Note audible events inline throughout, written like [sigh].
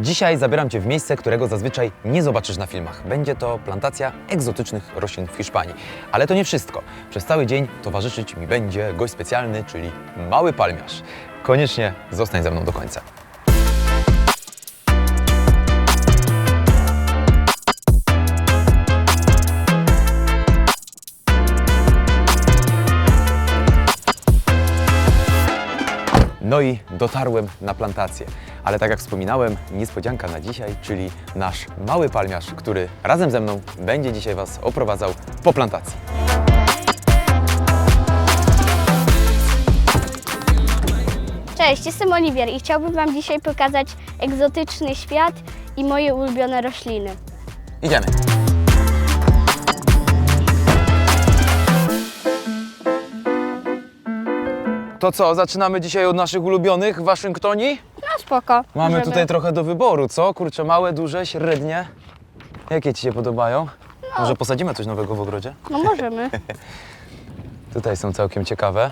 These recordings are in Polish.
Dzisiaj zabieram Cię w miejsce, którego zazwyczaj nie zobaczysz na filmach. Będzie to plantacja egzotycznych roślin w Hiszpanii. Ale to nie wszystko. Przez cały dzień towarzyszyć mi będzie gość specjalny, czyli mały palmiarz. Koniecznie zostań ze mną do końca. No i dotarłem na plantację. Ale tak jak wspominałem, niespodzianka na dzisiaj, czyli nasz mały palmiarz, który razem ze mną będzie dzisiaj Was oprowadzał po plantacji. Cześć, jestem Oliwier i chciałbym Wam dzisiaj pokazać egzotyczny świat i moje ulubione rośliny. Idziemy. To co, zaczynamy dzisiaj od naszych ulubionych Waszyngtonii? No spoko. Mamy możemy. tutaj trochę do wyboru, co? Kurczę, małe, duże, średnie. Jakie Ci się podobają? Może posadzimy coś nowego w ogrodzie? No możemy. [laughs] Tutaj są całkiem ciekawe.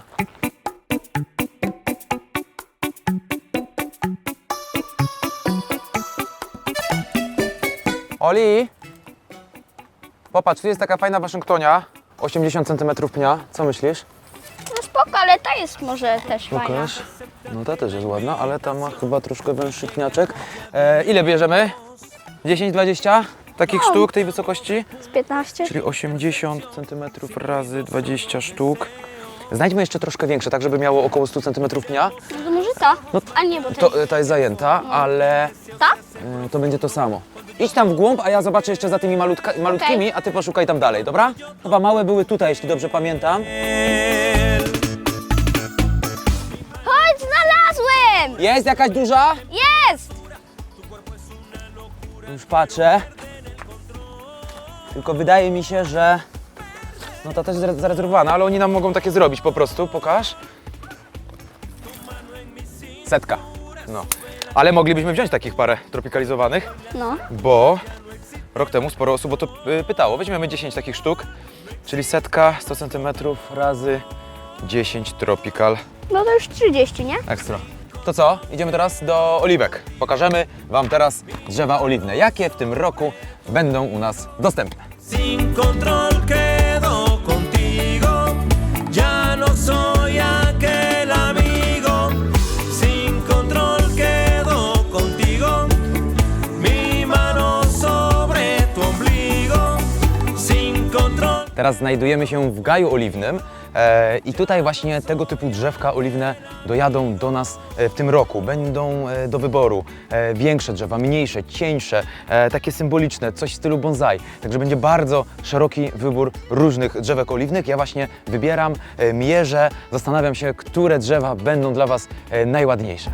Oli! Popatrz, tu jest taka fajna Waszyngtonia. 80 cm pnia. Co myślisz? No spoko, ale ta jest może też fajna. Pokaż. No ta też jest ładna, ale ta ma chyba troszkę węższy pniaczek. E, ile bierzemy? 10-20 takich No. sztuk tej wysokości? Z 15? Czyli 80 cm razy 20 sztuk. Znajdźmy jeszcze troszkę większe, tak żeby miało około 100 cm pnia. No to może ta? No, A nie, bo to, To, ta jest zajęta, ale Ta? e, to będzie to samo. Idź tam w głąb, a ja zobaczę jeszcze za tymi malutka, malutkimi, a ty poszukaj tam dalej, dobra? Chyba małe były tutaj, jeśli dobrze pamiętam. Jest jakaś duża? Jest! Już patrzę. Tylko wydaje mi się, że no ta też jest zare- zarezerwowana, ale oni nam mogą takie zrobić po prostu. Pokaż. Setka. No. Ale moglibyśmy wziąć takich parę tropikalizowanych, No. bo rok temu sporo osób o to y, pytało. Weźmiemy 10 takich sztuk, czyli setka 100 cm razy 10 tropical No to już 30, nie? Ekstra. To co? Idziemy teraz do oliwek. Pokażemy Wam teraz drzewa oliwne. Jakie w tym roku będą u nas dostępne. Teraz znajdujemy się w gaju oliwnym i tutaj właśnie tego typu drzewka oliwne dojadą do nas e, w tym roku. Będą e, do wyboru e, większe drzewa, mniejsze, cieńsze, e, takie symboliczne, coś w stylu bonsai. Także będzie bardzo szeroki wybór różnych drzewek oliwnych. Ja właśnie wybieram, e, mierzę, zastanawiam się, które drzewa będą dla Was e, najładniejsze.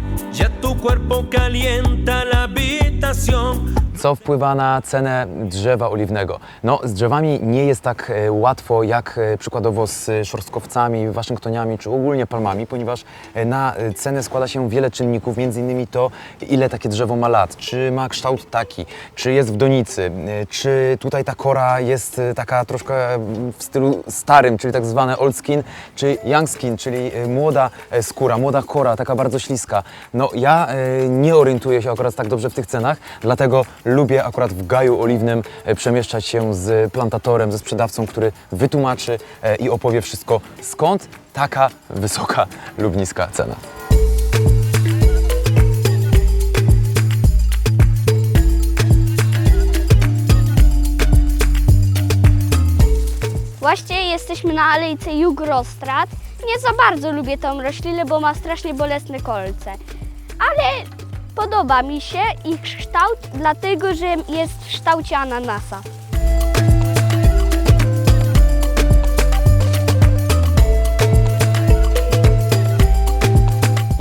Co wpływa na cenę drzewa oliwnego? No, z drzewami nie jest tak e, łatwo jak e, przykładowo z e, szorskowcami, waszyngtoniami czy ogólnie palmami, ponieważ e, na e, cenę składa się wiele czynników, między innymi to, ile takie drzewo ma lat, czy ma kształt taki, czy jest w donicy, e, czy tutaj ta kora jest taka troszkę w stylu starym, czyli tak zwane old skin, czy young skin, czyli młoda skóra, młoda kora, taka bardzo śliska. No ja nie orientuję się akurat tak dobrze w tych cenach, dlatego lubię akurat w gaju oliwnym przemieszczać się z plantatorem, ze sprzedawcą, który wytłumaczy i opowie wszystko, skąd taka wysoka lub niska cena. Właśnie jesteśmy na alejce Jugrostrat. Nie za bardzo lubię tą roślinę, bo ma strasznie bolesne kolce. Ale podoba mi się ich kształt, dlatego że jest w kształcie ananasa.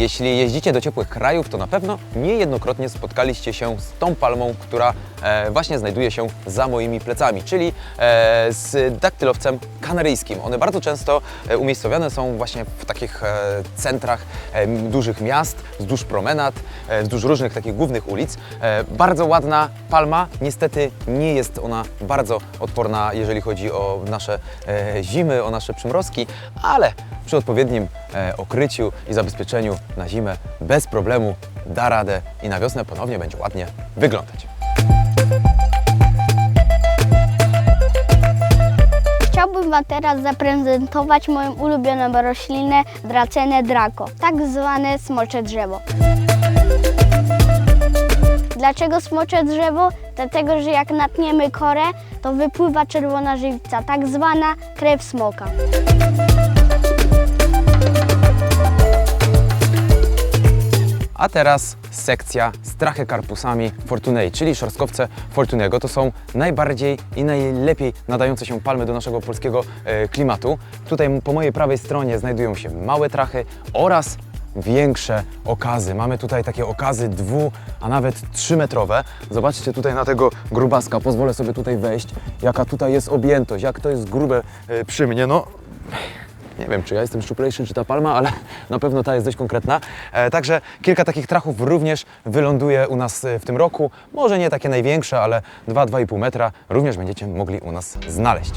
Jeśli jeździcie do ciepłych krajów, to na pewno niejednokrotnie spotkaliście się z tą palmą, która e, właśnie znajduje się za moimi plecami, czyli e, z daktylowcem kanaryjskim. One bardzo często e, umiejscowione są właśnie w takich e, centrach e, dużych miast, wzdłuż promenad, e, wzdłuż różnych takich głównych ulic. E, bardzo ładna palma, niestety nie jest ona bardzo odporna, jeżeli chodzi o nasze e, zimy, o nasze przymrozki, ale przy odpowiednim e, okryciu i zabezpieczeniu na zimę bez problemu da radę i na wiosnę ponownie będzie ładnie wyglądać. Chciałbym Wam teraz zaprezentować moją ulubioną roślinę Dracenę draco, tak zwane smocze drzewo. Dlaczego smocze drzewo? Dlatego, że jak natniemy korę, to wypływa czerwona żywica, tak zwana krew smoka. A teraz sekcja z trachykarpusami Fortunei, czyli szorstkowce Fortunego. To są najbardziej i najlepiej nadające się palmy do naszego polskiego e, klimatu. Tutaj po mojej prawej stronie znajdują się małe trachy oraz większe okazy. Mamy tutaj takie okazy dwu, a nawet trzymetrowe. Zobaczcie tutaj na tego grubaska, pozwolę sobie tutaj wejść, jaka tutaj jest objętość, jak to jest grube e, przy mnie. No, nie wiem, czy ja jestem szczuplejszy, czy ta palma, ale [laughs] na pewno ta jest dość konkretna. E, także kilka takich trachów również wyląduje u nas e, w tym roku. Może nie takie największe, ale 2-2,5 metra również będziecie mogli u nas znaleźć.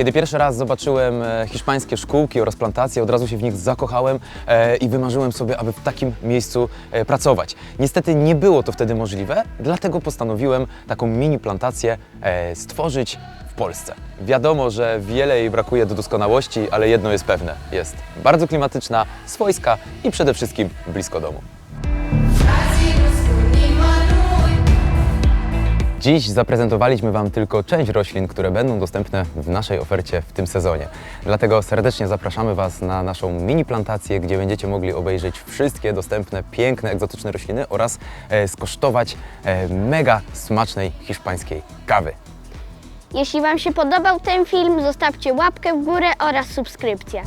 Kiedy pierwszy raz zobaczyłem e, hiszpańskie szkółki oraz plantacje, od razu się w nich zakochałem e, i wymarzyłem sobie, aby w takim miejscu e, pracować. Niestety nie było to wtedy możliwe, dlatego postanowiłem taką mini plantację stworzyć w Polsce. Wiadomo, że wiele jej brakuje do doskonałości, ale jedno jest pewne: jest bardzo klimatyczna, swojska i przede wszystkim blisko domu. Dziś zaprezentowaliśmy Wam tylko część roślin, które będą dostępne w naszej ofercie w tym sezonie. Dlatego serdecznie zapraszamy Was na naszą mini plantację, gdzie będziecie mogli obejrzeć wszystkie dostępne, piękne, egzotyczne rośliny oraz e, skosztować e, mega smacznej hiszpańskiej kawy. Jeśli Wam się podobał ten film, zostawcie łapkę w górę oraz subskrypcję.